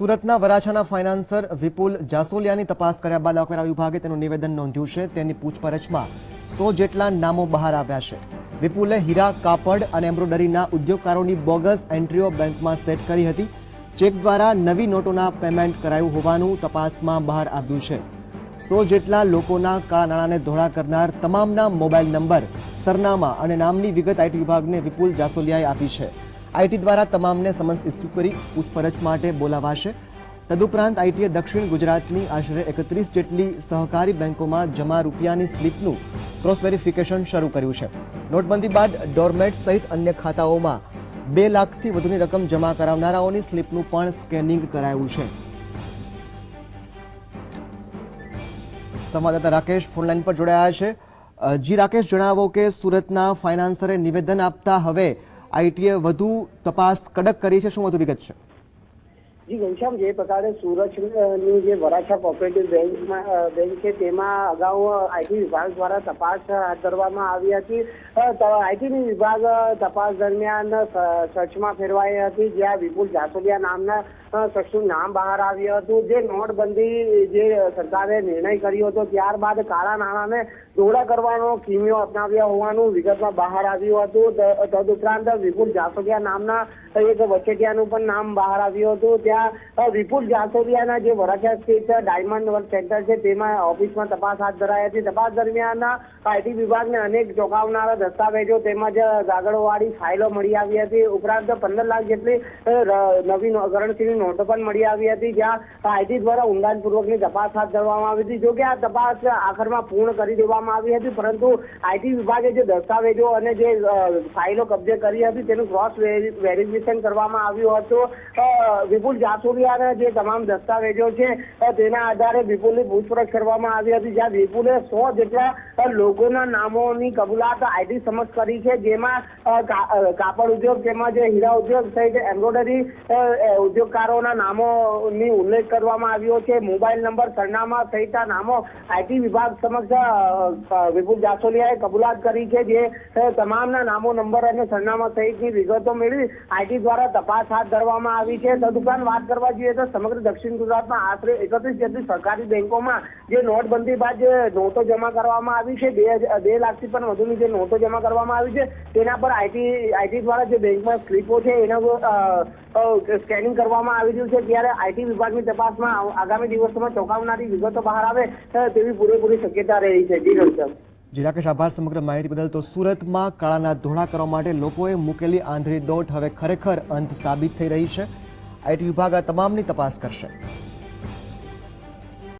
સુરતના વરાછાના ફાઇનાન્સર વિપુલ જાસોલિયાની તપાસ કર્યા બાદ આવકવેરા વિભાગે તેનું નિવેદન નોંધ્યું છે. તેની પૂછપરછમાં સો જેટલા નામો બહાર આવ્યા છે. વિપુલે હીરા, કાપડ અને એમ્બ્રોડરીના ઉદ્યોગકારોની બોગસ એન્ટ્રીઓ બેંકમાં સેટ કરી હતી. ચેક દ્વારા નવી નોટોના પેમેન્ટ કરાયું હોવાનું તપાસમાં બહાર આવ્યું છે. સો જેટલા લોકોના કાળા નાણાંને ધોળા કરનાર તમામના મોબાઈલ નંબર, સરનામા અને નામની વિગત આઈટી વિભાગને વિપુલ જાસોલિયાએ આપી છે. આઈટી દ્વારા તમામને સમન્સ ઇસ્યુ કરી પૂછપરછ માટે બોલાવાશે. તદુપરાંત આઈટીએ દક્ષિણ ગુજરાતની આશરે એકત્રીસ જેટલી સહકારી બેંકોમાં જમા રૂપિયાની સ્લીપનું ક્રોસ વેરિફિકેશન શરૂ કર્યું છે. નોટબંધી બાદ ડોરમેટ સહિત અન્ય ખાતાઓમાં બે લાખથી વધુની રકમ જમા કરાવનારાઓની સ્લીપનું પણ સ્કેનિંગ કરાયું છે. સંવાદદાતા રાકેશ ફોનલાઈન પર જોડાયા છે. જી રાકેશ, જણાવો કે સુરતના ફાઇનાન્સરે નિવેદન આપતા હવે આઈટીએ વધુ તપાસ કડક કરી છે, શું વધુ વિગત છે? જી, ઘનશ્યામ, જે પ્રકારે સુરતની જે વરાછા કોઓપરેટિવ બેંકમાં બેંક છે, તેમાં અગાઉ આઈટી વિભાગ દ્વારા તપાસ હાથ ધરવામાં આવી હતી. આઈટી વિભાગ તપાસ દરમિયાન સર્ચમાં ફેરવાઈ હતી, જ્યાં વિપુલ જાસોડિયા નામના શખ્સનું નામ બહાર આવ્યું હતું. જે નોટબંધી, જે સરકારે નિર્ણય કર્યો હતો, ત્યારબાદ કાળા નાણાંને દોડા કરવાનો, કિમિયો અપનાવ્યા હોવાનું વિગતમાં બહાર આવ્યું હતું. તદુપરાંત વિપુલ જાસોડિયા નામના એક વચેટિયાનું પણ નામ બહાર આવ્યું હતું. ત્યાં વિપુલ જાસોડિયાના જે વરાછા સ્થિત ડાયમંડ વર્ક સેન્ટર છે, તેમાં ઓફિસમાં તપાસ હાથ ધરાઈ હતી. તપાસ દરમિયાન આઈટી વિભાગને અનેક ચોંકાવનારા દસ્તાવેજો તેમજ કાગળોવાળી ફાઇલો મળી આવી હતી. ઉપરાંત પંદર લાખ જેટલી નવી કરન્સીની નોટો પણ મળી આવી હતી જ્યાં આઈટી દ્વારા ઊંડાણપૂર્વકની તપાસ હાથ ધરવામાં આવી હતી. જોકે આ તપાસ આખરમાં પૂર્ણ કરી દેવામાં આવી હતી પરંતુ આઈટી વિભાગે જે દસ્તાવેજો અને જે ફાઇલો કબજે કરી હતી તેનું ક્રોસ વેરિફિકેશન કરવામાં આવ્યું હતું. વિપુલ જાસુરિયાના જે તમામ દસ્તાવેજો છે તેના આધારે વિપુલની પૂછપરછ કરવામાં આવી હતી જ્યાં વિપુલે સો જેટલા લોકોના નામોની કબૂલાત આઈટી સમક્ષ કરી છે જેમાં કાપડ ઉદ્યોગ તેમજ હીરા ઉદ્યોગ સહિત એમ્બ્રોડરી અ, ઉદ્યોગકારોના નામોની ઉલ્લેખ કરવામાં આવ્યો છે. મોબાઈલ નંબર, સરનામા સહિતના નામો આઈટી વિભાગ સમક્ષ વિપુલ જાસોલિયાએ કબૂલાત કરી છે જે તમામના નામો, નંબર અને સરનામા સહિતની વિગતો મેળવી આઈટી દ્વારા તપાસ હાથ ધરવામાં આવી છે. તદુપરાંત વાત કરવા જઈએ તો સમગ્ર દક્ષિણ ગુજરાતમાં આશરે એકત્રીસ જેટલી સરકારી બેંકોમાં જે નોટબંધી બાદ જે નોટો જમા કરવામાં આવી છે, બે બે લાખથી પણ વધુની જે નોટો જમા કરવામાં આવી છે, તેના પર આઈટી આઈટી દ્વારા જે બેંકમાં સ્લીપો છે, એના સ્કેનિંગ કરવામાં આવી રહ્યું છે. ત્યારે આઈટી વિભાગની તપાસમાં આગામી દિવસોમાં ચોંકાવનારી વિગતો બહાર આવે તેવી પૂરેપૂરી શક્યતા રહી છે. જી ઘનશ્યામ જી, રાકેશ, આભાર. સમગ્ર માહિતી બદલ તો સુરતમાં કાળાના ધોળા કરવા માટે લોકોએ મૂકેલી આંધળી દોટ હવે ખરેખર અંત સાબિત થઈ રહી છે. આઈટી વિભાગ આ તમામની તપાસ કરશે.